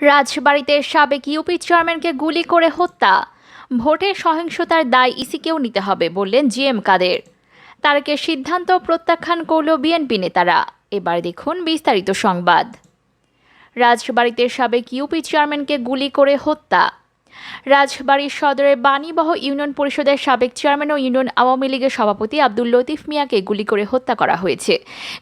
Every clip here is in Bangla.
রাজবাড়িতে সাবেক ইউপি চেয়ারম্যানকে গুলি করে হত্যা। ভোটে সহিংসতার দায় ইসিকেও নিতে হবে বললেন জিএম কাদের। তারকে সিদ্ধান্ত প্রত্যাখ্যান করল বিএনপি নেতারা। এবার দেখুন বিস্তারিত সংবাদ। রাজবাড়িতে সাবেক ইউপি চেয়ারম্যানকে গুলি করে হত্যা। রাজবাড়ির সদরের বাণীবহ ইউনিয়ন পরিষদের সাবেক চেয়ারম্যান ও ইউনিয়ন আওয়ামী লীগের সভাপতি আব্দুল লতিফ মিয়াকে গুলি করে হত্যা করা হয়েছে।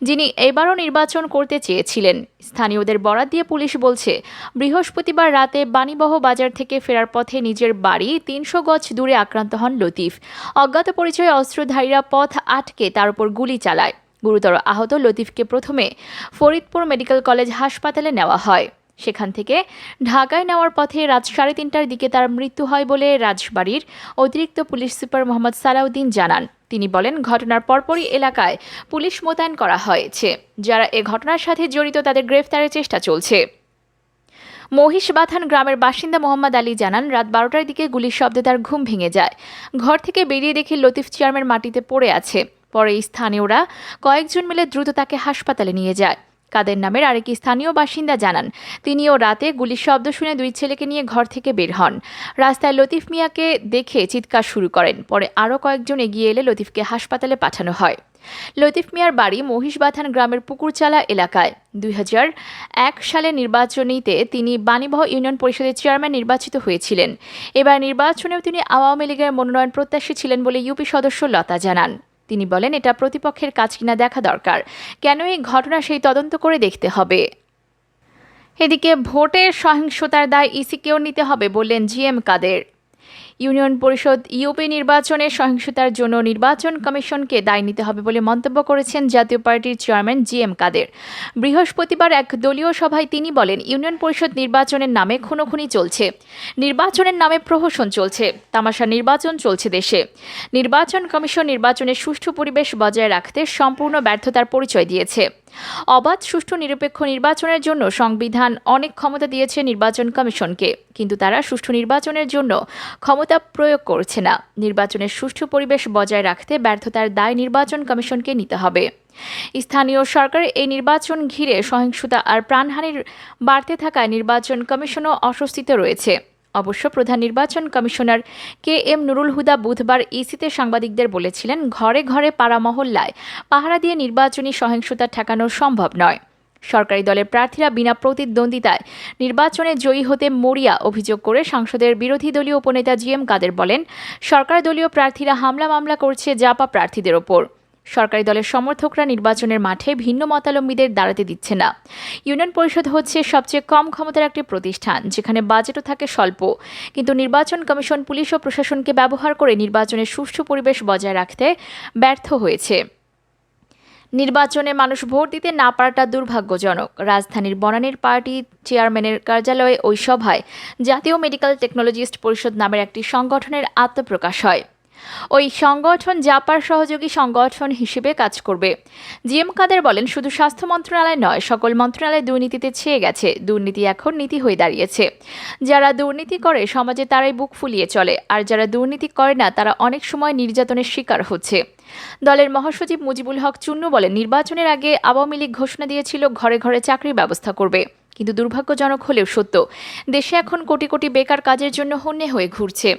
যিনি এবারও নির্বাচন করতে চেয়েছিলেন। স্থানীয়দের বরাত দিয়ে পুলিশ বলছে, বৃহস্পতিবার রাতে বাণীবহ বাজার থেকে ফেরার পথে নিজের বাড়ি তিনশো গজ দূরে আক্রান্ত হন লতিফ। অজ্ঞাত পরিচয়ে অস্ত্রধারীরা পথ আটকে তার উপর গুলি চালায়। গুরুতর আহত লতিফকে প্রথমে ফরিদপুর মেডিকেল কলেজ হাসপাতালে নেওয়া হয়। সেখান থেকে ঢাকায় নেওয়ার পথে রাত সাড়ে তিনটার দিকে তার মৃত্যু হয় বলে রাজবাড়ির অতিরিক্ত পুলিশ সুপার মোহাম্মদ সালাউদ্দিন জানান। তিনি বলেন, ঘটনার পরপরই এলাকায় পুলিশ মোতায়েন করা হয়েছে। যারা এ ঘটনার সাথে জড়িত তাদের গ্রেফতারের চেষ্টা চলছে। মহিষবাথান গ্রামের বাসিন্দা মোহাম্মদ আলী জানান, রাত বারোটার দিকে গুলির শব্দে তার ঘুম ভেঙে যায়। ঘর থেকে বেরিয়ে দেখে লতিফ চেয়ারম্যান মাটিতে পড়ে আছে। পরে স্থানীয়রা কয়েকজন মিলে দ্রুত তাকে হাসপাতালে নিয়ে যায়। কাদের নামের আরেক স্থানীয় বাসিন্দা জানান, তিনিও রাতে গুলির শব্দ শুনে দুই ছেলেকে নিয়ে ঘর থেকে বের হন। রাস্তায় লতিফ মিয়াকে দেখে চিৎকার শুরু করেন, পরে আরও কয়েকজন এগিয়ে এলে লতিফকে হাসপাতালে পাঠানো হয়। লতিফ মিয়ার বাড়ি মহিষবাথান গ্রামের পুকুরচালা এলাকায়। দুই হাজার এক সালে নির্বাচনীতে তিনি বাণীবহ ইউনিয়ন পরিষদের চেয়ারম্যান নির্বাচিত হয়েছিলেন। এবার নির্বাচনেও তিনি আওয়ামী লীগের মনোনয়ন প্রত্যাশী ছিলেন বলে ইউপি সদস্য লতা জানান। তিনি বলেন, এটা প্রতিপক্ষের কাজ কিনা দেখা দরকার। কেন এই ঘটনা সেই তদন্ত করে দেখতে হবে? এদিকে ভোটের সহিংসতার দায় ইসিকেও নিতে হবে বললেন জি এম কাদের। ইউনিয়ন পরিষদ ইউপি নির্বাচনে সহিংসতার জন্য নির্বাচন কমিশনকে দায় নিতে হবে বলে মন্তব্য করেছেন জাতীয় পার্টির চেয়ারম্যান জি এম কাদের। বৃহস্পতিবার এক দলীয় সভায় তিনি বলেন, ইউনিয়ন পরিষদ নির্বাচনের নামে খুনোখুনি চলছে। নির্বাচনের নামে প্রহসন চলছে। তামাশা নির্বাচন চলছে দেশে। নির্বাচন কমিশন নির্বাচনের সুষ্ঠু পরিবেশ বজায় রাখতে সম্পূর্ণ ব্যর্থতার পরিচয় দিয়েছে। অবাধ, সুষ্ঠু, নিরপেক্ষ নির্বাচনের জন্য সংবিধান অনেক ক্ষমতা দিয়েছে নির্বাচন কমিশনকে। কিন্তু তারা সুষ্ঠু নির্বাচনের জন্য ক্ষমতা প্রয়োগ করছে না। নির্বাচনের সুষ্ঠু পরিবেশ বজায় রাখতে ব্যর্থতার দায় নির্বাচন কমিশনকে নিতে হবে। স্থানীয় সরকারের এই নির্বাচন ঘিরে সহিংসতা আর প্রাণহানির বাড়তে থাকায় নির্বাচন কমিশনও অস্বস্তিতে রয়েছে। অবশ্য প্রধান নির্বাচন commissioner K M Nurul Huda বুধবার ইসিতে সাংবাদিকদের বলেছিলেন, ঘরে ঘরে পাড়া মহল্লায় পাহারা দিয়ে নির্বাচনী সহিংসতা ঠেকানো সম্ভব নয়। সরকারি দলের প্রার্থীরা বিনা প্রতিদ্বন্দ্বিতায় নির্বাচনে জয়ী হতে মরিয়া অভিযোগ করে সাংসদের বিরোধী দলীয় উপনেতা জি এম কাদের বলেন, সরকার দলীয় প্রার্থীরা হামলা মামলা করছে জাপা প্রার্থীদের ওপর। সরকারি দলের সমর্থকরা নির্বাচনের মাঠে ভিন্ন মতালম্বীদের দাঁড়াতে দিচ্ছে না। ইউনিয়ন পরিষদ হচ্ছে সবচেয়ে কম ক্ষমতার একটি প্রতিষ্ঠান, যেখানে বাজেটও থাকে স্বল্প। কিন্তু নির্বাচন কমিশন, পুলিশ ও প্রশাসনকে ব্যবহার করে নির্বাচনের সুষ্ঠু পরিবেশ বজায় রাখতে ব্যর্থ হয়েছে। নির্বাচনে মানুষ ভোট দিতে না পারাটা দুর্ভাগ্যজনক। রাজধানীর বনানীর পার্টি চেয়ারম্যানের কার্যালয়ে ওই সভায় জাতীয় মেডিকেল টেকনোলজিস্ট পরিষদ নামের একটি সংগঠনের আত্মপ্রকাশ হয়। ওই সংগঠন জাপার সহযোগী সংগঠন হিসেবে কাজ করবে। জিএম কাদের বলেন, শুধু স্বাস্থ্য মন্ত্রণালয় নয়, সকল মন্ত্রণালয় দুর্নীতিতে ছেয়ে গেছে। দুর্নীতি এখন নীতি হয়ে দাঁড়িয়েছে। যারা দুর্নীতি করে, সমাজে তারাই বুক ফুলিয়ে চলে। আর যারা দুর্নীতি করে না, তারা অনেক সময় নির্যাতনের শিকার হচ্ছে। দলের মহাসচিব মুজিবুল হক চুন্নু বলেন, নির্বাচনের আগে আওয়ামী লীগ ঘোষণা দিয়েছিল ঘরে ঘরে চাকরির ব্যবস্থা করবে। কিন্তু দুর্ভাগ্যজনক হলেও সত্য, দেশে এখন কোটি কোটি বেকার কাজের জন্য হন্যে হয়ে ঘুরছে।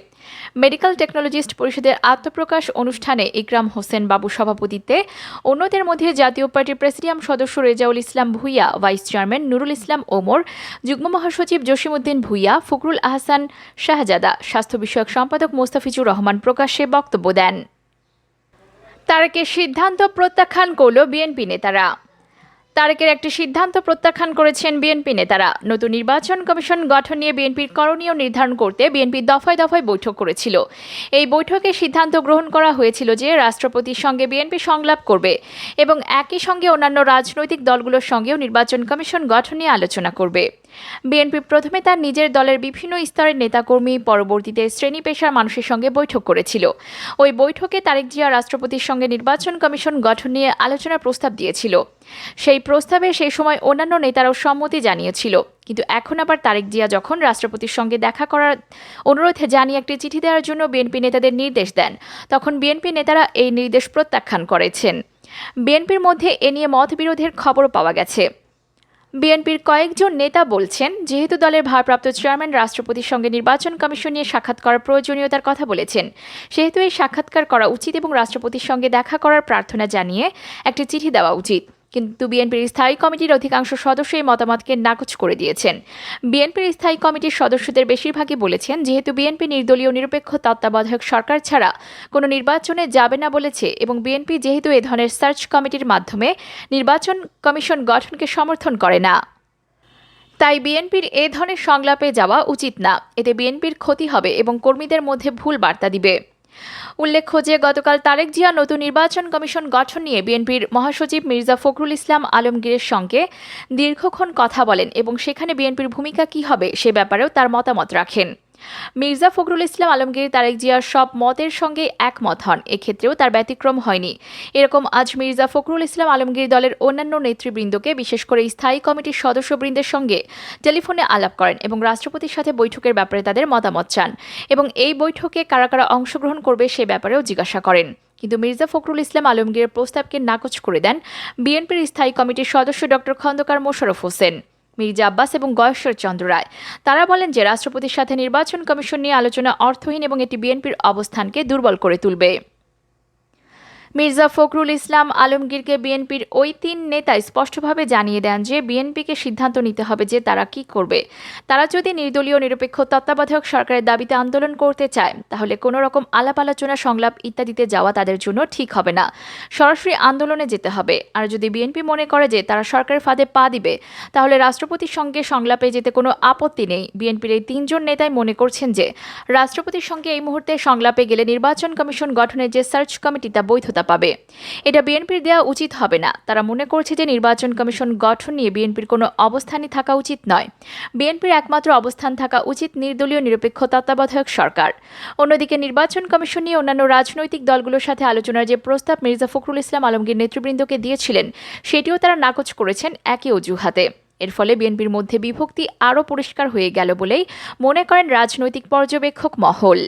মেডিকেল টেকনোলজিস্ট পরিষদের আত্মপ্রকাশ অনুষ্ঠানে ইকরাম হোসেন বাবু সভাপতিত্বে অন্যদের মধ্যে জাতীয় পার্টির প্রেসিডিয়াম সদস্য রেজাউল ইসলাম ভুইয়া, ভাইস চেয়ারম্যান নুরুল ইসলাম ওমর, যুগ্ম মহাসচিব জসিমউদ্দিন ভুইয়া, ফখরুল আহসান শাহজাদা, স্বাস্থ্য বিষয়ক সম্পাদক মোস্তাফিজুর রহমান প্রকাশ্যে বক্তব্য দেন। তারেকের সিদ্ধান্ত প্রত্যাখ্যান করল বিএনপি নেতারা। তারেকের একটি সিদ্ধান্ত প্রত্যাখ্যান করেছেন বিএনপি নেতারা। নতুন নির্বাচন কমিশন গঠন নিয়ে বিএনপির করণীয় নির্ধারণ করতে বিএনপি দফায় দফায় বৈঠক করেছিল। এই বৈঠকে সিদ্ধান্ত গ্রহণ করা হয়েছিল যে রাষ্ট্রপতির সঙ্গে বিএনপি সংলাপ করবে এবং একই সঙ্গে অন্যান্য রাজনৈতিক দলগুলোর সঙ্গেও নির্বাচন কমিশন গঠন নিয়ে আলোচনা করবে। বিএনপি প্রথমে তার নিজের দলের বিভিন্ন স্তরের নেতাকর্মী পরবর্তীতে শ্রেণি পেশার মানুষের সঙ্গে বৈঠক করেছিল। ওই বৈঠকে তারেক জিয়া রাষ্ট্রপতির সঙ্গে নির্বাচন কমিশন গঠন নিয়ে আলোচনার প্রস্তাব দিয়েছিল। সেই প্রস্তাবে সেই সময় অন্যান্য নেতারাও সম্মতি জানিয়েছিল। কিন্তু এখন আবার তারেক জিয়া যখন রাষ্ট্রপতির সঙ্গে দেখা করার অনুরোধে জানিয়ে একটি চিঠি দেওয়ার জন্য বিএনপি নেতাদের নির্দেশ দেন, তখন বিএনপি নেতারা এই নির্দেশ প্রত্যাখ্যান করেছেন। বিএনপির মধ্যে এ নিয়ে মতবিরোধের খবরও পাওয়া গেছে। বিএনপির কয়েকজন নেতা বলছেন, যেহেতু দলের ভারপ্রাপ্ত চেয়ারম্যান রাষ্ট্রপতির সঙ্গে নির্বাচন কমিশন নিয়ে সাক্ষাৎ করার প্রয়োজনীয়তার কথা বলেছেন। সেহেতু এই সাক্ষাৎকার করা উচিত এবং রাষ্ট্রপতির সঙ্গে দেখা করার প্রার্থনা জানিয়ে একটি চিঠি দেওয়া উচিত। কিন্তু বিএনপির স্থায়ী কমিটির অধিকাংশ সদস্য এই মতামতকে নাকচ করে দিয়েছেন। বিএনপির স্থায়ী কমিটির সদস্যদের বেশিরভাগই বলেছেন, যেহেতু বিএনপি নির্দলীয় নিরপেক্ষ তত্ত্বাবধায়ক সরকার ছাড়া কোনো নির্বাচনে যাবে না বলেছে এবং বিএনপি যেহেতু এ ধরনের সার্চ কমিটির মাধ্যমে নির্বাচন কমিশন গঠনকে সমর্থন করে না। তাই বিএনপির এ ধরনের সংলাপে যাওয়া উচিত না। এতে বিএনপির ক্ষতি হবে এবং কর্মীদের মধ্যে ভুল বার্তা দিবে। উল্লেখ্য যে, গতকাল তারেক জিয়া নতুন নির্বাচন কমিশন গঠন নিয়ে বিএনপির মহাসচিব মির্জা ফখরুল ইসলাম আলমগীরের সঙ্গে দীর্ঘক্ষণ কথা বলেন এবং সেখানে বিএনপির ভূমিকা কী হবে সে ব্যাপারেও তার মতামত রাখেন। মির্জা ফখরুল ইসলাম আলমগীর, তারেক জিয়ার সব মতের সঙ্গে একমত হন, এক্ষেত্রেও তার ব্যতিক্রম হয়নি। এরকম আজ মির্জা ফখরুল ইসলাম আলমগীর দলের অন্যান্য নেতৃবৃন্দকে বিশেষ করে স্থায়ী কমিটির সদস্যবৃন্দের সঙ্গে টেলিফোনে আলাপ করেন এবং রাষ্ট্রপতির সাথে বৈঠকের ব্যাপারে তাদের মতামত চান এবং এই বৈঠকে কারা কারা অংশগ্রহণ করবে সে ব্যাপারেও জিজ্ঞাসা করেন। কিন্তু মির্জা ফখরুল ইসলাম আলমগীরের প্রস্তাবকে নাকচ করে দেন বিএনপির স্থায়ী কমিটির সদস্য ডক্টর খন্দকার মোশারফ হোসেন, মির্জা আব্বাস এবং গয়েশ্বর চন্দ্র রায়। তারা বলেন যে রাষ্ট্রপতির সাথে নির্বাচন কমিশন নিয়ে আলোচনা অর্থহীন এবং এটি বিএনপির অবস্থানকে দুর্বল করে তুলবে। মির্জা ফখরুল ইসলাম আলমগীরকে বিএনপির ওই তিন নেতা স্পষ্টভাবে জানিয়ে দেন যে বিএনপিকে সিদ্ধান্ত নিতে হবে যে তারা কি করবে। তারা যদি নির্দলীয়, নিরপেক্ষ, তত্ত্বাবধায়ক সরকারের দাবিতে আন্দোলন করতে চায়, তাহলে কোনো রকম আলাপ আলোচনা, সংলাপ ইত্যাদিতে যাওয়া তাদের জন্য ঠিক হবে না। সরাসরি আন্দোলনে যেতে হবে। আর যদি বিএনপি মনে করে যে তারা সরকারের ফাঁদে পা দিবে, তাহলে রাষ্ট্রপতির সঙ্গে সংলাপে যেতে কোনো আপত্তি নেই। বিএনপির এই তিনজন নেতাই মনে করছেন যে রাষ্ট্রপতির সঙ্গে এই মুহূর্তে সংলাপে গেলে নির্বাচন কমিশন গঠনের যে সার্চ কমিটি তা বৈধতা পাবে। এটা বিএনপির দেওয়া উচিত হবে না। তারা মনে করছে যে নির্বাচন কমিশন গঠন নিয়ে বিএনপির কোনো অবস্থানই থাকা উচিত নয়। বিএনপির একমাত্র অবস্থান থাকা উচিত নির্দলীয় নিরপেক্ষ তত্ত্বাবধায়ক সরকার। অন্যদিকে নির্বাচন কমিশন নিয়ে অন্যান্য রাজনৈতিক দলগুলোর সাথে আলোচনার যে প্রস্তাব মির্জা ফখরুল ইসলাম আলমগীর নেতৃবৃন্দকে দিয়েছিলেন, সেটিও তারা নাকচ করেছেন একই অজুহাতে। এর ফলে বিএনপির মধ্যে বিভক্তি আরও পরিষ্কার হয়ে গেল বলেই মনে করেন রাজনৈতিক পর্যবেক্ষক মহল।